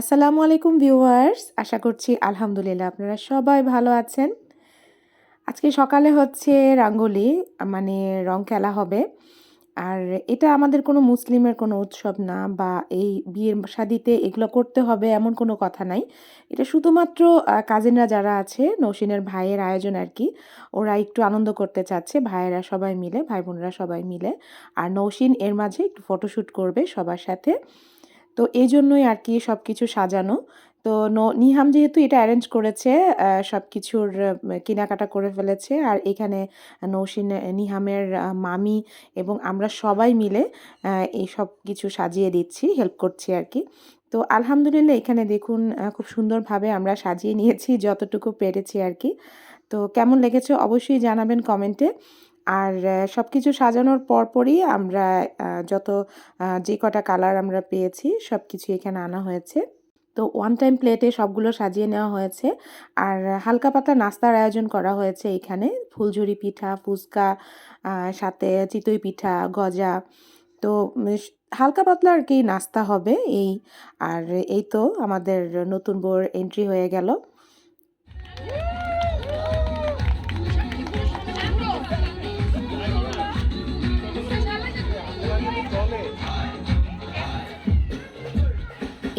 আসসালামু আলাইকুম ভিউয়ার্স। আশা করছি আলহামদুলিল্লাহ আপনারা সবাই ভালো আছেন। আজকে সকালে হচ্ছে রাঙ্গোলি মানে রং খেলা হবে। আর এটা আমাদের কোনো মুসলিমের কোনো উৎসব না বা এই বিয়ের শাদিতে এগুলো করতে হবে এমন কোনো কথা নাই। এটা শুধুমাত্র কাজিনরা যারা আছে, নৌসিনের ভাইয়ের আয়োজন আর কি, ওরা একটু আনন্দ করতে চাচ্ছে, ভাইয়েরা সবাই মিলে, ভাই বোনেরা সবাই মিলে। আর নৌসিন এর মাঝে একটু ফটোশ্যুট করবে সবার সাথে। তো এই জন্যই আর কি সব কিছু সাজানো। তো নিহাম যেহেতু এটা অ্যারেঞ্জ করেছে সব কিছুর কেনাকাটা করে ফেলেছে, আর এখানে নৌসিন নিহামের মামি এবং আমরা সবাই মিলে এই সব কিছু সাজিয়ে দিচ্ছি হেল্প করছি আর কি। তো আলহামদুলিল্লাহ এখানে দেখুন খুব সুন্দরভাবে আমরা সাজিয়ে নিয়েছি, যতটুকু পেরেছি আর কি। তো কেমন লেগেছে অবশ্যই জানাবেন কমেন্টে। আর সব কিছু সাজানোর পরপরই আমরা যত যে কটা কালার আমরা পেয়েছি সব কিছু এখানে আনা হয়েছে। তো ওয়ান টাইম প্লেটে সবগুলো সাজিয়ে নেওয়া হয়েছে। আর, হালকা পাতলা নাস্তার আয়োজন করা হয়েছে এখানে। ফুলঝুরি পিঠা, ফুচকা সাথে চিতই পিঠা, গজা। তো হালকা পাতলা আর কি নাস্তা হবে এই। আর, এই তো আমাদের নতুন বোর এন্ট্রি হয়ে গেল।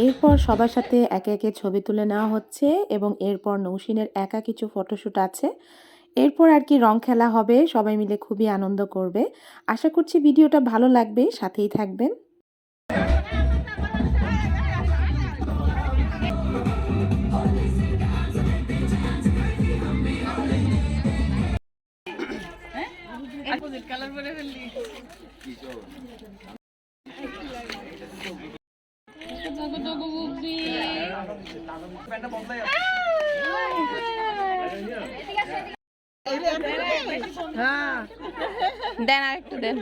এরপর সবার সাথে একে একে ছবি তুলে নেওয়া হচ্ছে এবং এরপর নৌসিনের একা কিছু ফটোশ্যুট আছে। এরপর আর কি রং খেলা হবে, সবাই মিলে খুবই আনন্দ করবে। আশা করছি ভিডিওটা ভালো লাগবে, সাথেই থাকবেন। ফেললি দেন আর একটু দেন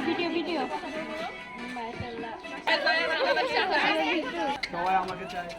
ভিডিও ভিডিও সবাই আমাকে চায়।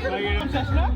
Saçlar.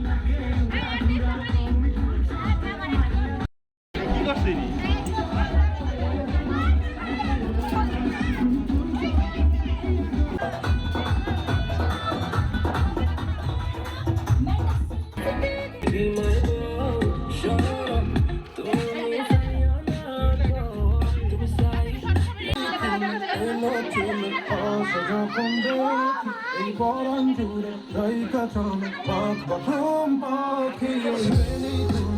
এই পরাণ জুড়ে রাইকা চলে পাখ প্রথম পাখি ওই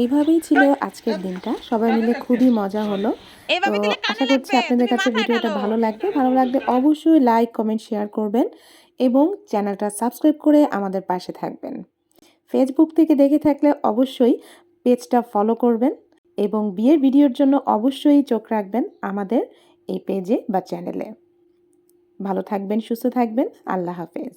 এইভাবেই ছিল আজকের দিনটা। সবাই মিলে খুবই মজা হলো। তো আশা করছি আপনাদের কাছে ভিডিওটা ভালো লাগবে। ভালো লাগলে অবশ্যই লাইক কমেন্ট শেয়ার করবেন এবং চ্যানেলটা সাবস্ক্রাইব করে আমাদের পাশে থাকবেন। ফেসবুক থেকে দেখে থাকলে অবশ্যই পেজটা ফলো করবেন এবং বিয়ের ভিডিওর জন্য অবশ্যই চোখ রাখবেন আমাদের এই পেজে বা চ্যানেলে ভালো থাকবেন সুস্থ থাকবেন। আল্লাহ হাফেজ।